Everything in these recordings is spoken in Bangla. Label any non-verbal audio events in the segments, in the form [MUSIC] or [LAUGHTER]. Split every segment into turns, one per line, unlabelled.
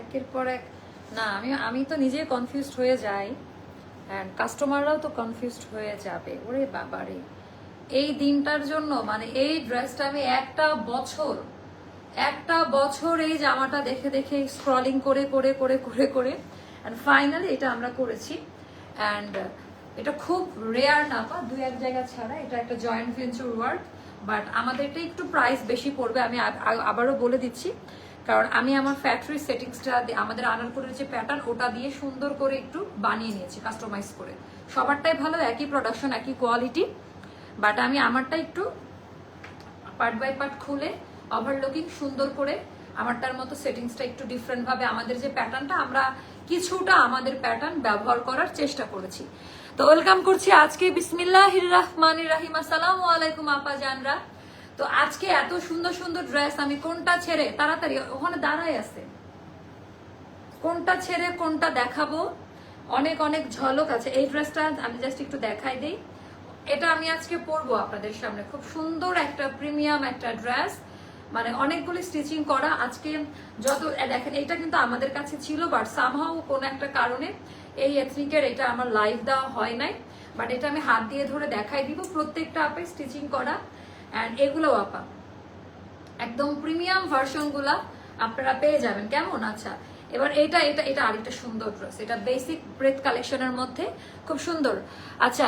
একের পর এক। না, আমি আমি তো নিজে কনফিউজড হয়ে যাই। অ্যান্ড কাস্টমাররাও তো কনফিউজড হয়ে যাবে। ওরে বাবারে। এই দিনটার জন্য মানে এই ড্রেসটা আমি একটা বছর একটা বছর এই জামাটা দেখে দেখে স্ক্রলিং করে করে করে করে করে অ্যান্ড ফাইনালি এটা আমরা করেছি। অ্যান্ড এটা খুব রেয়ার না পা দু এক জায়গা ছাড়া। এটা একটা জয়েন্ট ভেঞ্চার ওয়ার্ক বাট আমাদের এটা একটু প্রাইস বেশি পড়বে, আমি আবারও বলে দিচ্ছি। কারণ আমি আমার ফ্যাক্টরি সেটিংসটা আমাদের আনারপুরের যে প্যাটার্ন ওটা দিয়ে সুন্দর করে একটু বানিয়ে নিয়েছি কাস্টমাইজ করে। সবারটাই ভালো, একই প্রোডাকশন একই কোয়ালিটি বাট আমি আমারটা একটু পার্ট বাই পার্ট খুলে ওভারলুকিং সুন্দর করে আমারটার মতো সেটিংসটা একটু ডিফারেন্ট ভাবে আমাদের যে প্যাটার্নটা আমরা কিছুটা আমাদের প্যাটার্ন ব্যবহার করার চেষ্টা করেছি। তো ওয়েলকাম করছি আজকে বিসমিল্লাহ রহমান রাহিম। আসসালামু আলাইকুম আপা জানরা। তো আজকে এত সুন্দর সুন্দর ড্রেস আমি কোনটা ছেড়ে, তাড়াতাড়ি, ওখানে দাঁড়াই আছে। কোনটা ছেড়ে, কোনটা দেখাবো? অনেক অনেক ঝলক আছে। এই ড্রেসটা আমি জাস্ট একটু দেখাই দিই। এটা আমি আজকে পরবো আপনাদের সামনে। খুব সুন্দর একটা প্রিমিয়াম একটা ড্রেস মানে অনেকগুলি স্টিচিং করা। আজকে যত দেখেন, এটা কিন্তু আমাদের কাছে ছিল বাট সামহাও কোন একটা কারণে এই এথনিকের এটা আমার লাইভ দেওয়া হয় নাই। বাট এটা আমি হাত দিয়ে ধরে দেখাই দিব। প্রত্যেকটা আপে স্টিচিং করা। অ্যান্ড এগুলো আপা। একদম প্রিমিয়াম ভার্সনগুলা আপনারা পেয়ে যাবেন। কেমন? আচ্ছা এবার এটা এটা এটা আরেকটা সুন্দর ড্রেস এটা বেসিক ব্রেথ কালেকশনের মধ্যে খুব সুন্দর। আচ্ছা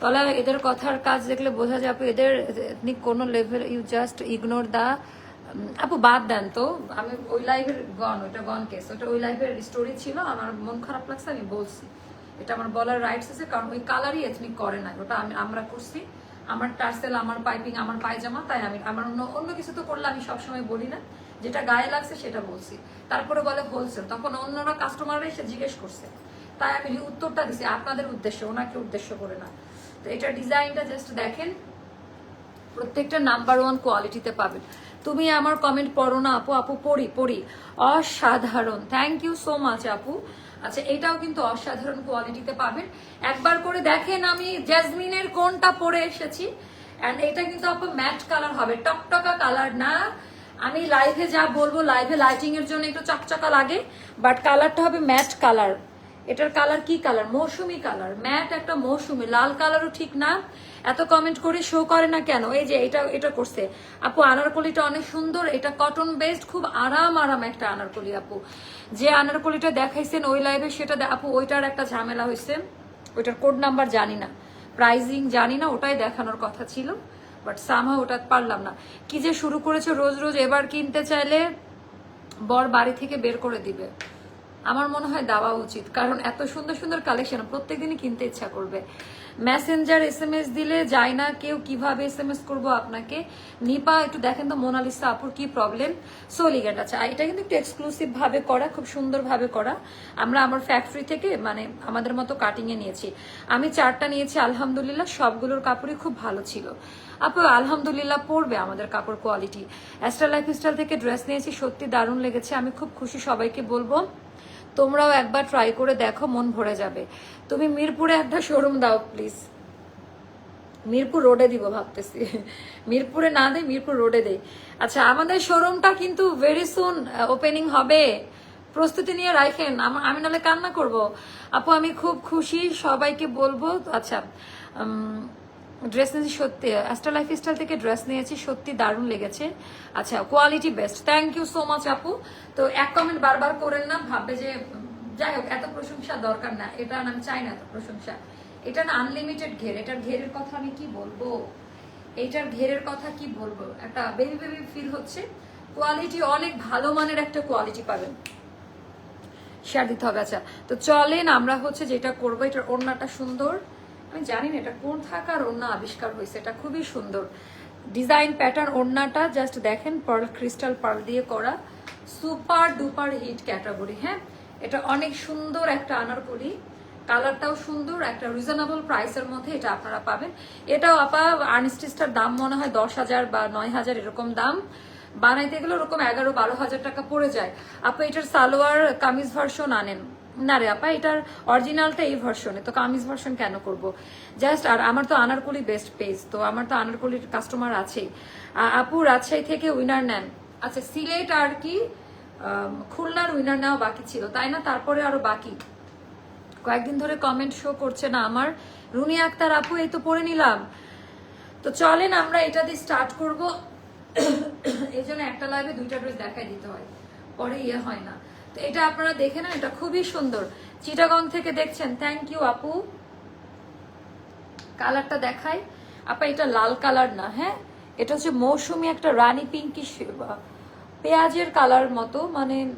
তলা এদের কথার কাজ দেখলে বোঝা যাবে এদের এথনিক কোন level you just ignore the আপু, বাদ দেন তো। আমি ওই লাইভের গন ওটা গন কেস ওটা ওই লাইভের স্টোরি ছিল। আমার মন খারাপ লাগছে, আমি বলছি। এটা আমার বলার রাইটস আছে, কারণ ওই কালারই এথনিক করে না ওটা আমি, আমরা করছি। আমার টার্সেল, আমার পাইপিং, আমার পায়জামা, তাই আমি, আমার অন্য অন্য কিছু তো করলে আমি সবসময় বলি না। যেটা গায়ে লাগছে সেটা বলছি। তারপরে বলে হোলসেল তখন অন্যরা কাস্টমাররা এসে জিজ্ঞেস করছে। তাই আমি উত্তরটা দিছি, আপনাদের উদ্দেশ্য, ওনাকে উদ্দেশ্য করে না। তো এটা ডিজাইনটা জাস্ট দেখেন, প্রত্যেকটা নাম্বার ওয়ান কোয়ালিটিতে পাবেন। তুমি আমার কমেন্ট পড়ো না, আপু আপু, পড়ি পড়ি। অসাধারণ। থ্যাংক ইউ সো মাচ আপু। আচ্ছা এটাও কিন্তু অসাধারণ কোয়ালিটিতে পাবেন। একবার করে দেখেন আমি জ্যাসমিনের কোনটা পরে এসেছি। অ্যান্ড এটা কিন্তু আপু ম্যাট কালার হবে, টকটকা কালার না। আমি লাইভে যা বলব লাইভে লাইটিং এর জন্য একটু চকচকা লাগে বাট কালারটা হবে ম্যাট কালার এটার কালার কি কালার মৌসুমি কালার ম্যাট একটা মৌসুমি, লাল কালারও ঠিক না। এত কমেন্ট করে শো করে না কেন? এই যে এটা এটা করছে। আপু, আনারকলিটা অনেক সুন্দর। এটা কটন বেসড খুব আরাম আরাম একটা আনারকলি, আপু। যে আনারকলিটা দেখাইছেন ওই লাইভে সেটা আপু, ওইটার একটা ঝামেলা হয়েছে ওইটার কোড নাম্বার জানি না। প্রাইজিং জানি না, ওটাই দেখানোর কথা ছিল। বাট সামহা ওটা পারলাম না। কি যে শুরু করেছে, রোজ রোজ এবার কিনতে চাইলে বর বাড়ি থেকে বের করে দিবে। আমার মনে হয় দেওয়া উচিত। কারণ এত সুন্দর সুন্দর কালেকশন প্রত্যেকদিনই কিনতে ইচ্ছা করবে। মেসেঞ্জার এস এম এস দিলে যায় না, কেউ কীভাবে এস এম এস করব আপনাকে? নিপা, একটু দেখেন তো মোনালিসা আপুর কি প্রবলেম সোলিগেট আচ্ছা এটা কিন্তু একটু এক্সক্লুসিভ ভাবে করা, খুব সুন্দর ভাবে করা। আমরা আমার ফ্যাক্টরি থেকে মানে আমাদের মতো কাটিং এ নিয়েছি। আমি চারটা নিয়েছি, আলহামদুলিল্লাহ, সবগুলোর কাপড়ই খুব ভালো ছিল। আপু, আলহামদুলিল্লাহ পড়বে আমাদের কাপড় কোয়ালিটি অ্যাস্ট্রা লাইফ স্টাইল থেকে ড্রেস নিয়েছি, সত্যি দারুণ লেগেছে, আমি খুব খুশি সবাইকে বলব। তোমরাও একবার ট্রাই করে দেখো, মন ভরে যাবে। তুমি মিরপুরে একটা শোরুম দাও প্লিজ মিরপুর রোডে দিব ভাবতেছি। মিরপুরে না দেয় মিরপুর রোডে দেই। আচ্ছা আমাদের শোরুমটা কিন্তু ভেরি সুন ওপেনিং হবে। প্রস্তুতি নিয়ে রাখেন আমি নাহলে কান্না করব। আপু, আমি খুব খুশি, সবাইকে বলব। আচ্ছা ড্রেস নিয়েছি সত্যি অ্যাস্ট্রা লাইফ স্টাইল থেকে ড্রেস নিয়েছি, সত্যি দারুণ লেগেছে। আচ্ছা quality best thank you so much আপু। তো এক কমেন্ট বারবার করেন না, ভাববে যে, যাই হোক, এত প্রশংসা দরকার না। এটা আমি চাই না এত প্রশংসা। এটা না আনলিমিটেড ঘের, এটার ঘেরের কথা আমি কি বলব? এইটার ঘেরের কথা কি বলব? একটা বেবি বেবি ফিল হচ্ছে। কোয়ালিটি অনেক ভালো মানের একটা কোয়ালিটি পাবেন। শেয়ার দিতে হবে আচ্ছা। তো চলেন, আমরা হচ্ছে যেটা করব, এটার ওড়নাটা সুন্দর। আমি জানি না এটা কোন থাকার ওড়না আবিষ্কার হয়েছে, এটা খুবই সুন্দর। ডিজাইন প্যাটার্ন ওড়নাটা, জাস্ট দেখেন, পার্ল, ক্রিস্টাল পার্ল দিয়ে করা। সুপার ডুপার হিট ক্যাটাগরি হ্যাঁ? এটা অনেক সুন্দর একটা আনারকলি। কালারটাও সুন্দর, একটা রিজনেবল প্রাইসের মধ্যে এটা আপনারা পাবেন। এটাও আপা, আর্নিস্টিসটার দাম মনে হয় দশ হাজার বা নয় হাজার এরকম দাম। বানাইতে গেলে ওরকম এগারো বারো হাজার টাকা পড়ে যায়। আপা, এটার সালোয়ার, কামিজ ভার্সন আনেন। না রে আপা, এটার অরিজিনালটা এই ভার্সনে তো কামিজ ভার্সন কেন করব? জাস্ট আর আমার তো আনারকলি বেস্ট পেজ তো আমার তো আনারকলির কাস্টমার আছেই। আপু রাজশাহী থেকে উইনার নেন। আচ্ছা সিলেট আর কি খুলনার উইনার নেওয়া বাকি ছিল, তাই না? তারপরে আরও বাকি। কয়েকদিন ধরে কমেন্ট শো করছে না আমার। রুনি আক্তার, আপু, এই তো পড়ে নিলাম। তো চলেন আমরা এটা দিয়ে স্টার্ট করব। [COUGHS] এই জন্য একটা লাইভে দুইটা ড্রেস দেখাই দিতে হয়। পরে ইয়ে হয় না। তো এটা আপনারা দেখে না এটা খুবই সুন্দর। চিটাগং থেকে দেখছেন থ্যাংক ইউ আপু। কালারটা দেখাই। আপা, এটা লাল কালার না হ্যাঁ? এটা হচ্ছে মৌসুমি একটা রানী পিঙ্কিশ পেঁয়াজের কালার মতো মানে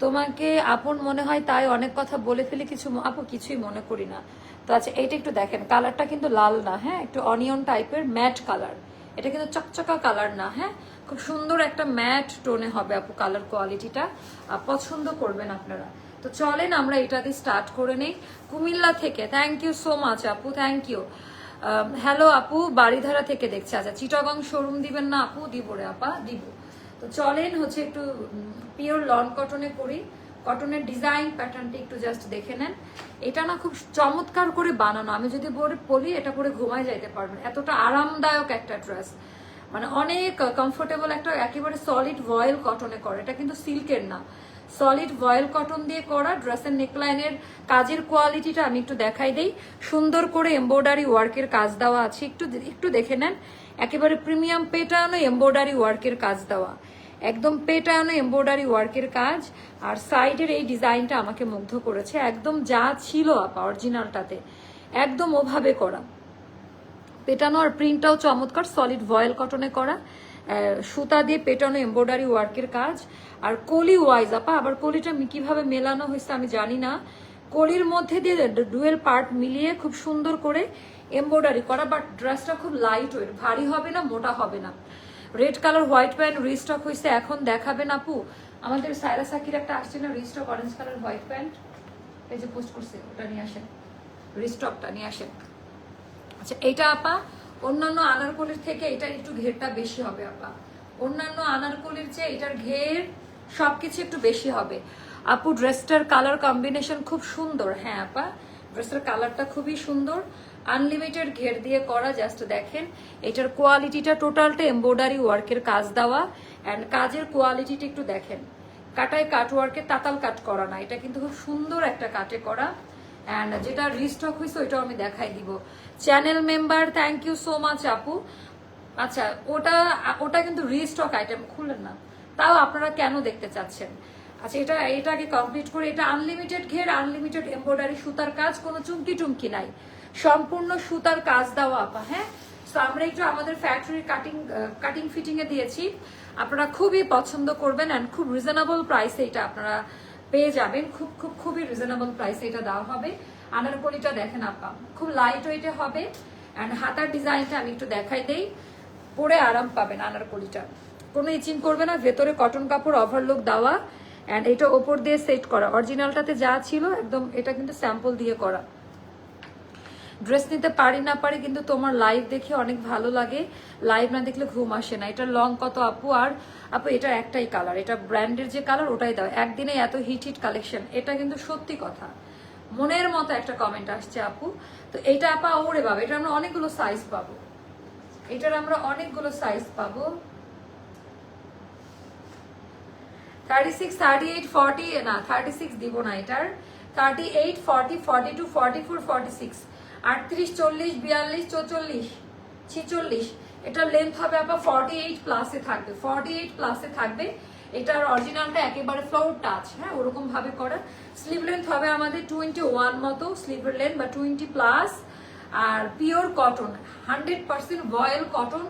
তোমাকে আপন মনে হয় তাই অনেক কথা বলে ফেলে, কিছু আপু, কিছুই মনে করি না। তো আচ্ছা এইটা একটু দেখেন, কালারটা কিন্তু লাল না হ্যাঁ? একটু অনিয়ন টাইপের ম্যাট কালার। এটা কিন্তু চকচকা কালার না হ্যাঁ? খুব সুন্দর একটা ম্যাট টোনে হবে আপু কালার কোয়ালিটিটা পছন্দ করবেন আপনারা। তো চলেন আমরা এটা দিয়ে স্টার্ট করে নেই। কুমিল্লা থেকে থ্যাংক ইউ সো মাচ আপু থ্যাংক ইউ হ্যালো আপু বাড়িধারা থেকে দেখছে। আচ্ছা চিটাগং শোরুম দিবেন না আপু? দিব রে আপা, দিব। তো চলেন হচ্ছে একটু পিওর লন কটনে করি। কটনের ডিজাইন প্যাটার্নটি একটু জাস্ট দেখে নেন। এটা না খুব চমৎকার করে বানানো। আমি যদি পরে বলি এটা পরে ঘুমায় যাইতে পারবেন। এতটা আরামদায়ক একটা ড্রেস। মানে অনেক কমফোর্টেবল একটা, একেবারে সলিড ভয়েল কটনে করে। এটা কিন্তু সিল্কের না। সলিড ভয়েল কটন দিয়ে করা। ড্রেসের নেকলাইনের কাজের কোয়ালিটিটা আমি একটু দেখাই দেই। সুন্দর করে এমব্রয়ডারি ওয়ার্কের কাজ দেওয়া আছে। একটু একটু দেখে নেন। একেবারে প্রিমিয়াম পেটানো এমব্রয়ডারি ওয়ার্কের কাজ দেওয়া। একদম পেটানো এমব্রয়ডারি ওয়ার্কের কাজ, আর সাইডের এই ডিজাইনটা আমাকে মুগ্ধ করেছে। একদম যা ছিল আপা অরিজিনালটাতে একদম ওভাবে করা। পেটানো আর প্রিন্টটাও চমৎকার সলিড ভয়েল কটনে করা সুতা দিয়ে পেটানো এমব্রয়ডারি ওয়ার্কের কাজ। আর কলি ওয়াইজ আপা, আবার কলিটা কীভাবে মেলানো হয়েছে আমি জানি না। কলির মধ্যে দিয়ে ডুয়েল পার্ট মিলিয়ে খুব সুন্দর করে এমব্রয়ডারি করা বাট ড্রেসটা খুব লাইট ওয়েট ভারী হবে না, মোটা হবে না। Red colour, white pant, restock হয়েছে এখন দেখাবেন আপু। আমাদের সাইরা সাকির একটা আসছে না, restock orange colour, white pant. এই যে পোস্ট করছে, ওটা নিয়ে আসেন। রিস্টকটা নিয়ে আসেন। আচ্ছা এটা আপা, অন্যান্য আনারকলির থেকে এটার একটু ঘেরটা বেশি হবে আপা। অন্যান্য আনারকলির চেয়ে এটার ঘের, সবকিছু একটু বেশি হবে। আপু ড্রেসটার কালার কম্বিনেশন খুব সুন্দর। হ্যাঁ আপা ড্রেসটার কালারটা খুবই সুন্দর। আনলিমিটেড ঘের দিয়ে করা জাস্ট দেখেন, এটার কোয়ালিটিটা টোটালটা এমব্রয়ডারি ওয়ার্কের কাজ দেওয়া অ্যান্ড কাজের কোয়ালিটিটা একটু দেখেন। কাটায় কাট ওয়ার্কে তাতাল কাট করা না, এটা কিন্তু খুব সুন্দর একটা কাটে করা। অ্যান্ড যেটা রিস্টক হয়েছে ওইটাও আমি দেখাই দিব। Channel member thank you so much আপু। আচ্ছা ওটা ওটা কিন্তু রিস্টক আইটেম খুলেন না। তাও আপনারা কেন দেখতে চাচ্ছেন? আচ্ছা এটা এটাকে কমপ্লিট করে, এটা আনলিমিটেড ঘের আনলিমিটেড এমব্রয়ডারি সুতার কাজ, কোনো চুমকি টুমকি নাই। সম্পূর্ণ সুতার কাজ দেওয়া, আপা হ্যাঁ? তো আমরা একটু আমাদের ফ্যাক্টরি কাটিং কাটিং ফিটিং এ দিয়েছি। আপনারা খুবই পছন্দ করবেন অ্যান্ড খুব রিজনেবল প্রাইসে এটা আপনারা পেয়ে যাবেন। খুব খুব, খুবই রিজনেবল প্রাইসে এটা দেওয়া হবে। আনারকলিটা দেখেন, আপা, খুব লাইট ওয়েটে হবে। অ্যান্ড হাতার ডিজাইনটা আমি একটু দেখাই দেই। পরে আরাম পাবেন আনারকলিটা। কোনো ইচিং করবে না, ভেতরে কটন কাপড় ওভারলুক দেওয়া। অ্যান্ড এটা ওপর দিয়ে সেট করা। অরিজিনালটাতে যা ছিল, একদম এটা কিন্তু স্যাম্পল দিয়ে করা। ড্রেস নিতে পারি না পারি, কিন্তু তোমার লাইভ দেখে অনেক ভালো লাগে। লাইভ না দেখলে ঘুম আসে না। এটা লং কত আপু? আর আপু, এটা একটাই কালার এটা ব্র্যান্ডের যে কালার ওটাই দাও। একদিনে এত হিট হিট কালেকশন এটা কিন্তু সত্যি কথা। মনের মতো একটা কমেন্ট আসছে আপু। তো এটা আপা, ওরে বাবা এটা আমরা অনেকগুলো সাইজ পাবো। এটার আমরা অনেকগুলো সাইজ পাবো। Thirty six thirty eight forty না থার্টি সিক্স দিব না এটার। Thirty eight forty forty two forty four forty six আটত্রিশ, চল্লিশ, বিয়াল্লিশ, চৌচল্লিশ, ছিচল্লিশ। এটার লেন্থ হবে আপনার ফর্টি এইট প্লাসে থাকবে। ফর্টি এইট প্লাসে থাকবে। এটার অরিজিনালটা একেবারে ফ্লোর টাচ হ্যাঁ ওরকম ভাবে করা। স্লিভ লেন্থ হবে আমাদের টোয়েন্টি ওয়ান মতো স্লিভের লেন্থ বা টোয়েন্টি প্লাস আর pure cotton hundred percent voile cotton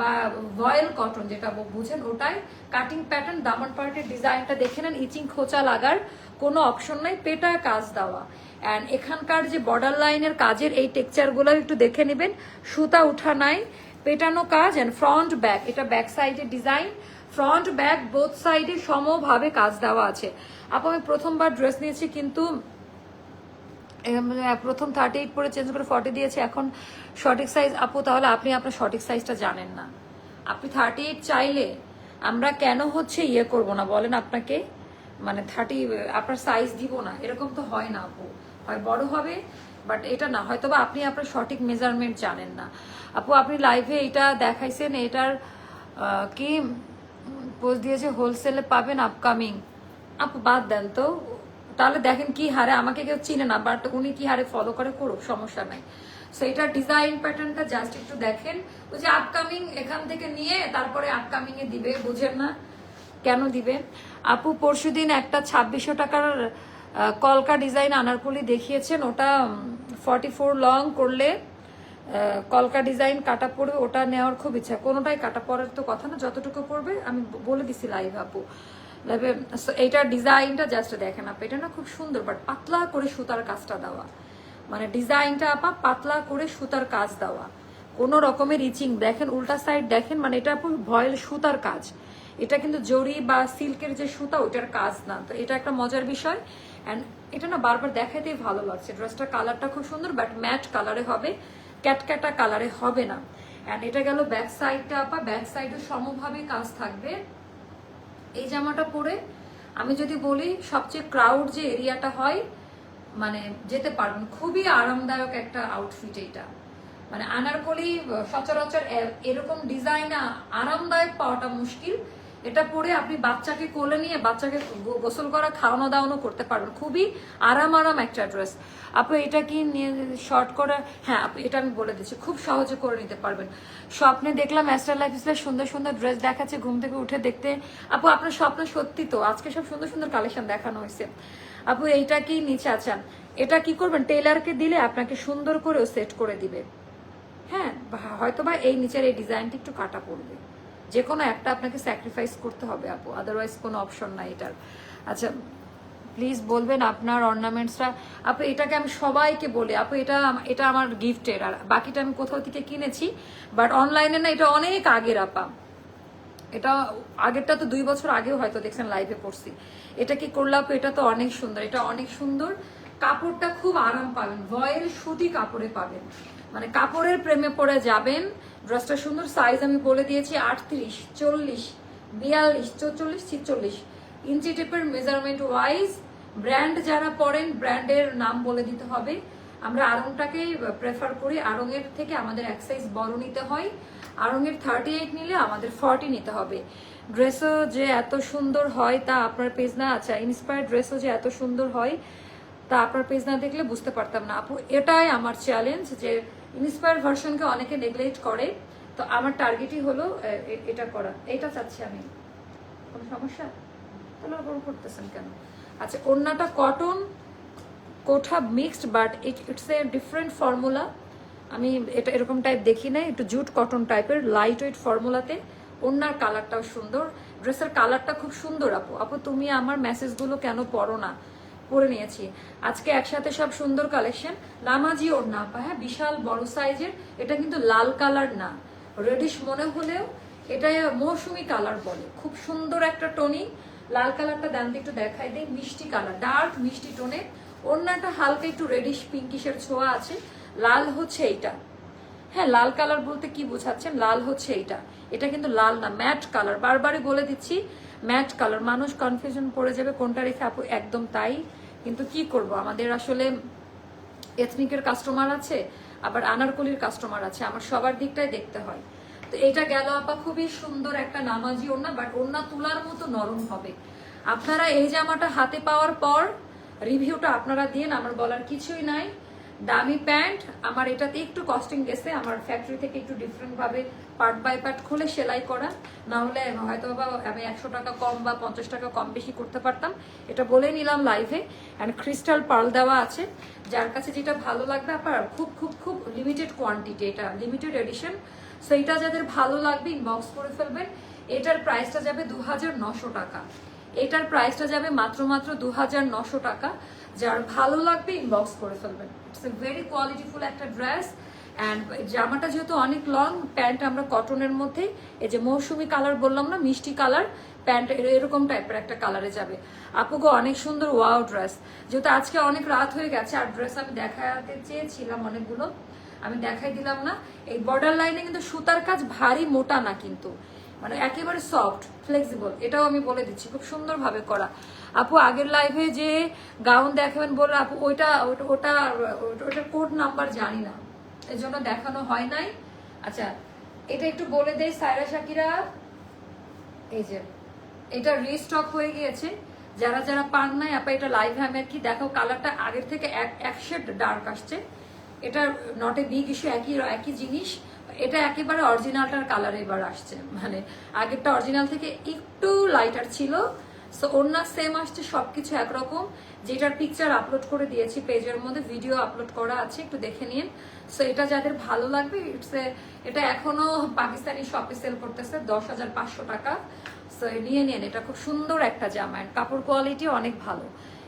বা ভয়েল কটন যেটা বুঝেন ওটাই। কাটিং প্যাটার্ন দামন পার্টের ডিজাইনটা দেখে নেন, ইচিং খোঁচা লাগার কোনো অপশন নাই পেটায় কাজ দেওয়া। অ্যান্ড এখানকার যে বর্ডার লাইনের কাজের এই টেক্সচারগুলো একটু দেখে নেবেন। সুতা উঠা নাই, পেটানো কাজ অ্যান্ড ফ্রন্ট ব্যাক এটা ব্যাক সাইডের ডিজাইন ফ্রন্ট ব্যাক বোথ সাইডে সমভাবে কাজ দেওয়া আছে। আপু, আমি প্রথমবার ড্রেস নিয়েছি কিন্তু প্রথম থার্টি এইট পরে চেঞ্জ করে ফর্টি দিয়েছে, এখন সঠিক সাইজ আপু, তাহলে আপনি আপনার সঠিক সাইজটা জানেন না। আপনি থার্টি এইট চাইলে আমরা কেন হচ্ছে ইয়ে করব না? বলেন আপনাকে। মানে থার্টি আপনার সাইজ দিব না। এরকম তো হয় না, আপু। হয় বড় হবে বাট এটা না। হয়তো বা আপনি আপনার সঠিক মেজারমেন্ট জানেন না। আপু, আপনি লাইভে এটা দেখাইছেন, এটার কি পোস্ট দিয়েছে হোলসেলে পাবেন আপকামিং আপু, বাদ দেন তো। তাহলে দেখেন কি হারে আমাকে কেউ চিনে না বাট উনি কি হারে ফলো করে করুক, সমস্যা নাই। সো ডিজাইন প্যাটার্নটা জাস্ট একটু দেখেন। ওই যে আপকামিং এখান থেকে নিয়ে তারপরে আপকামিং এ দিবে, বুঝেন না কেন দিবেন আপু, পরশুদিন একটা ছাব্বিশশো টাকার কলকা ডিজাইন আনারকলি দেখিয়েছেন, ওটা ফর্টি ফোর লং করলে কলকা ডিজাইন কাটা পড়বে, ওটা নেওয়ার খুব ইচ্ছা। কোনোটাই কাটা পড়ার তো কথা না, যতটুকু পড়বে, আমি বলে দিছি লাইভ আপু। এইটার ডিজাইনটা জাস্ট দেখেন আপু এটা না খুব সুন্দর বাট পাতলা করে সুতার কাজটা দেওয়া। মানে ডিজাইনটা আপা পাতলা করে সুতার কাজ দেওয়া। কোনো রকমের ইচিং দেখেন উল্টা সাইড দেখেন মানে এটা ভয়েল সুতার কাজ। এটা কিন্তু জরি বা সিল্কের যে সুতা, ওইটার কাজ না। তো এটা একটা মজার বিষয়। অ্যান্ড এটা না বারবার দেখাতেই ভালো লাগছে। ড্রেসটার কালারটা খুব সুন্দর বাট ম্যাট কালারে হবে, ক্যাটক্যাটা কালারে হবে না। অ্যান্ড এটা গেল ব্যাক সাইডটা আপা ব্যাক সাইডে সমভাবে কাজ থাকবে। এই জামাটা পরে আমি যদি বলি সবচেয়ে ক্রাউড যে এরিয়াটা হয় মানে যেতে পারবেন, খুবই আরামদায়ক একটা আউটফিট এটা মানে আনারকলি সচরাচর এরকম ডিজাইন আরামদায়ক পাওয়াটা মুশকিল। এটা পরে আপনি বাচ্চাকে কোলে নিয়ে বাচ্চাকে গোসল করা, খাওয়ানো দাওয়ানো করতে পারবেন। খুবই আরাম আরাম একটা ড্রেস আপু, এটা কি নিয়ে শর্ট করা? হ্যাঁ এটা আমি বলে দিচ্ছি। খুব সহজে করে নিতে পারবেন। স্বপ্নে দেখলাম অ্যাস্ট্রাল লাইফ সুন্দর সুন্দর ড্রেস দেখাচ্ছে ঘুম থেকে উঠে দেখতে। আপু, আপনার স্বপ্ন সত্যি তো? আজকে সব সুন্দর সুন্দর কালেকশন দেখানো হয়েছে। আপু, এইটা কি নিচে? আছেন এটা কি করবেন? টেলারকে দিলে আপনাকে সুন্দর করেও সেট করে দিবে। হ্যাঁ হয়তো বা এই নিচের এই ডিজাইনটি একটু কাটা পড়বে। যে কোনো একটা আপনাকে স্যাক্রিফাইস করতে হবে, আপু। আদারওয়াইজ কোনো অপশন নাই এটার। আচ্ছা প্লিজ বলবেন আপনার অর্নামেন্টসটা আপু, এটাকে আমি সবাইকে বলি, আপু, এটা এটা আমার গিফটের আর বাকিটা আমি কোথাও থেকে কিনেছি বাট অনলাইনে না এটা অনেক আগের, আপা। এটা আগেরটা তো দুই বছর আগেও হয়তো দেখছেন লাইভে পড়ছি। এটা কি করলাম এটা তো অনেক সুন্দর, এটা অনেক সুন্দর। কাপড়টা খুব আরাম পাবেন ভয়েল সুতি কাপড়ে পাবেন। মানে কাপড়ের প্রেমে পড়ে যাবেন ড্রেসটা সুন্দর সাইজ আমি বলে দিয়েছি আটত্রিশ, চল্লিশ, বিয়াল্লিশ, চৌচল্লিশ, ছিচল্লিশ। ইঞ্চি টেপের মেজারমেন্ট ওয়াইজ ব্র্যান্ড যারা পড়েন ব্র্যান্ডের নাম বলে দিতে হবে। আমরা আড়ংটাকেই প্রেফার করি। আড়ংয়ের থেকে আমাদের এক সাইজ বড় নিতে হয়। আড়ংয়ের থার্টি এইট নিলে আমাদের ফর্টি নিতে হবে। ড্রেসও যে এত সুন্দর হয় তা আপনার পেজ না। আচ্ছা ইন্সপায়ার ড্রেসও যে এত সুন্দর হয় তা আপনার পেজ না দেখলে বুঝতে পারতাম না। আপু, এটাই আমার চ্যালেঞ্জ যে ইন্সপায়ার ভার্সনকে অনেকে নেগলেক্ট করে, তো আমার টার্গেটই হলো এটা করা। এটা চাচ্ছি আমি। কোনো সমস্যা? তাহলে ওরকম করতেছেন কেন? আচ্ছা ওড়নাটা কটন কোঠা mixed but it it's a different formula আমি এটা এরকম টাইপ দেখি নাই, একটু জুট কটন টাইপের লাইট ওয়েট ফর্মুলাতে ওড়নার কালারটাও সুন্দর। ড্রেসের কালারটা খুব সুন্দর, আপু। আপু, তুমি আমার মেসেজগুলো কেন পড়ো না? পরে নিয়েছি। আজকে একসাথে সব সুন্দর কালেকশন নামাজি ওড়না আপা হ্যাঁ বিশাল বড় সাইজের এটা কিন্তু লাল কালার না। রেডিশ মনে হলেও এটা মৌসুমি কালার বলে। খুব সুন্দর একটা টনি লাল কালারটা দেন একটু দেখাই দেয় মিষ্টি কালার ডার্ক মিষ্টি টোনে ওড়নাটা হালকা একটু রেডিশ পিঙ্কিশের ছোঁয়া আছে। লাল হচ্ছে এইটা। হ্যাঁ লাল কালার বলতে কি বোঝাচ্ছেন? লাল হচ্ছে এইটা। এটা কিন্তু লাল না ম্যাট কালার বারবারই বলে দিচ্ছি ম্যাট কালার, মানুষ কনফিউশন পড়ে যাবে কোনটা রেখে আপু একদম তাই। কিন্তু কি করব? আমাদের আসলে এথনিকের কাস্টমার আছে, আবার আনারকলির কাস্টমার আছে, আমার সবার দিকটাই দেখতে হয়। তো এটা গেল আপা খুবই সুন্দর একটা নামাজি ওড়না বাট ওড়না তুলার মতো নরম হবে। আপনারা এই জামাটা হাতে পাওয়ার পর রিভিউটা আপনারা দিন, আমার বলার কিছুই নাই। দামি প্যান্ট, আমার এটাতে একটু কস্টিং গেছে, আমার ফ্যাক্টরি থেকে একটু ডিফারেন্ট ভাবে পার্ট বাই পার্ট খুলে সেলাই করা। না হলে হয়তো বা আমি একশো টাকা কম বা পঞ্চাশ টাকা কম বেশি করতে পারতাম। এটা বলে নিলাম লাইভে অ্যান্ড ক্রিস্টাল পার্ল দেওয়া আছে। যার কাছে যেটা ভালো লাগবে, আপনার খুব খুব খুব লিমিটেড কোয়ান্টিটি এটা লিমিটেড এডিশন সো সেইটা যাদের ভালো লাগবে ইনবক্স করে ফেলবেন। এটার প্রাইসটা যাবে দু টাকা। এটার প্রাইসটা যাবে মাত্র মাত্র দু টাকা, যার ভালো লাগবে ইনবক্স করে ফেলবেন। ইটস এ ভেরি কোয়ালিটিফুল একটা ড্রেস অ্যান্ড জামাটা যেহেতু অনেক লং প্যান্ট আমরা কটনের মধ্যে, এই যে মৌসুমি কালার বললাম না, মিষ্টি কালার প্যান্ট এরকম টাইপের একটা কালারে যাবে। আপুগো অনেক সুন্দর ওয়াও ড্রেস যেহেতু আজকে অনেক রাত হয়ে গেছে, আর ড্রেস আমি দেখাতে চেয়েছিলাম অনেকগুলো, আমি দেখাই দিলাম না। এই বর্ডার লাইনে কিন্তু সুতার কাজ ভারী মোটা না কিন্তু। মানে একেবারে সফট ফ্লেক্সিবল এটাও আমি বলে দিচ্ছি, খুব সুন্দরভাবে করা। আপু, আগের লাইভে যে গাউন দেখাবেন বলে আপু, ওইটা ওটা ওটা কোড নাম্বার জানি না। এর জন্য দেখানো হয় নাই। আচ্ছা এটা একটু বলে দেই, সাইরা শাকিরা এই যে, এটা রিস্টক হয়ে গিয়েছে। যারা যারা পান নাই, আপা, এটা লাইভ হ্যামের কি? দেখো কালারটা আগের থেকে এক শেড ডার্ক আসছে। এটা নট এ বিগ ইস্যু একই একই জিনিস। এটা একেবারে অরিজিনালটার কালার এবার আসছে। মানে আগেরটা অরিজিনাল থেকে একটু লাইটার ছিল। সো ওনার সেম আসছে, সবকিছু একরকম। যেটার পিকচার আপলোড করে দিয়েছি পেজের মধ্যে ভিডিও আপলোড করা আছে, একটু দেখে নিন। সো এটা যাদের ভালো লাগবে ইটস এটা এখনও পাকিস্তানি শপে সেল করতেছে, দশ হাজার পাঁচশো টাকা। সো নিয়ে নিন, এটা খুব সুন্দর একটা জামা। কাপড় কোয়ালিটি অনেক ভালো।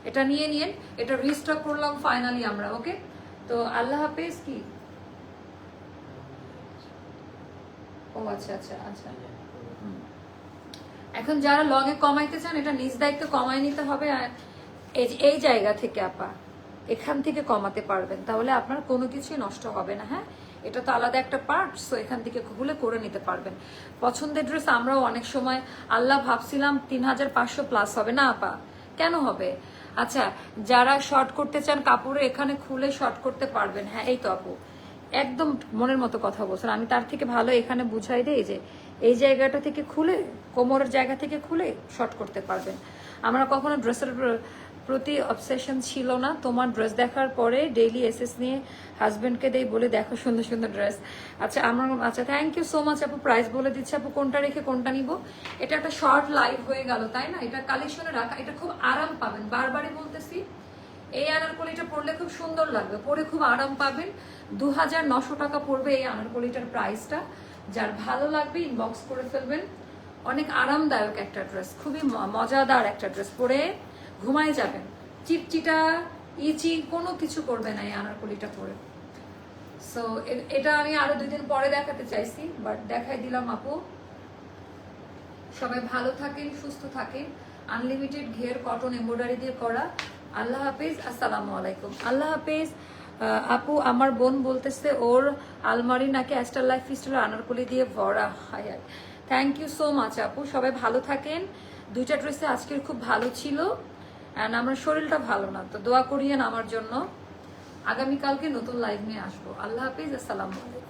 এটা নিয়ে নিন, এটা রিস্টক করলাম ফাইনালি আমরা ওকে তো আল্লাহ হাফেজ কি? ও আচ্ছা আচ্ছা আচ্ছা। এখন যারা লগে কমাইতে চান, এটা নিজ দায়িত্ব কমাই নিতে হবে, আর এই এই জায়গা থেকে আপা, এখান থেকে কমাতে পারবেন। তাহলে আপনার কোনো কিছুই নষ্ট হবে না হ্যাঁ? এটা তো আলাদা একটা পার্ট সো এখান থেকে খুলে করে নিতে পারবেন। পছন্দের ড্রেস আমরাও অনেক সময়, আল্লাহ ভাবছিলাম তিন হাজার পাঁচশো প্লাস হবে না, আপা? কেন হবে? আচ্ছা যারা শর্ট করতে চান, কাপড়ে এখানে খুলে শর্ট করতে পারবেন। হ্যাঁ এই তো আপু। একদম মনের মতো কথা বলছেন আমি তার থেকে ভালো এখানে বুঝাই দেই যে, এই জায়গাটা থেকে খুলে, কোমরের জায়গা থেকে খুলে শর্ট করতে পারবেন। আমরা কখনো ড্রেসের প্রতি অবসেশন ছিল না। তোমার ড্রেস দেখার পরে ডেইলি এসএস নিয়ে হাজবেন্ডকে দেই বলে, দেখো সুন্দর সুন্দর ড্রেস আচ্ছা আমার আচ্ছা থ্যাংক ইউ সো মাচ আপু প্রাইস বলে দিচ্ছে আপু, কোনটা রেখে কোনটা নিব? এটা একটা শর্ট লাইভ হয়ে গেল, তাই না? এটা কালেকশনে রাখা, এটা খুব আরাম পাবেন। বারবারই বলতেছি এই আনারকলিটা পরলে খুব সুন্দর লাগবে। পরে খুব আরাম পাবেন। দু হাজার নশো টাকা পড়বে এই আনারকলিটার প্রাইসটা। যার ভালো লাগবে ইনবক্স করে ফেলবেন। অনেক আরামদায়ক একটা ড্রেস, খুবই মজাদার একটা ড্রেস। পরে ঘুমায় যাবেন। চিটচিটা ইচি, কোনো কিছু করবে না এই আনারকলিটা পরে। সো এটা আমি আরও দুই দিন পরে দেখাতে চাইছি বাট দেখাই দিলাম আপু। সবাই ভালো থাকেন, সুস্থ থাকেন। আনলিমিটেড ঘের কটন এমব্রয়ডারি দিয়ে করা। আল্লাহ হাফিজ, আসসালামু আলাইকুম। আল্লাহ হাফিজ আপু, আমার বোন বলতেছে ওর আলমারি নাকি অ্যাস্টার লাইফ স্টাইল আনারকলি দিয়ে ভরা হায়। থ্যাংক ইউ সো মাচ আপু। সবাই ভালো থাকেন। দুইটা ড্রেসে আজকের খুব ভালো ছিল। অ্যান্ড আমার শরীরটা ভালো না, তো দোয়া করিয়েন আমার জন্য। আগামীকালকে নতুন লাইভ নিয়ে আসব। আল্লাহ হাফিজ, আসসালামু আলাইকুম।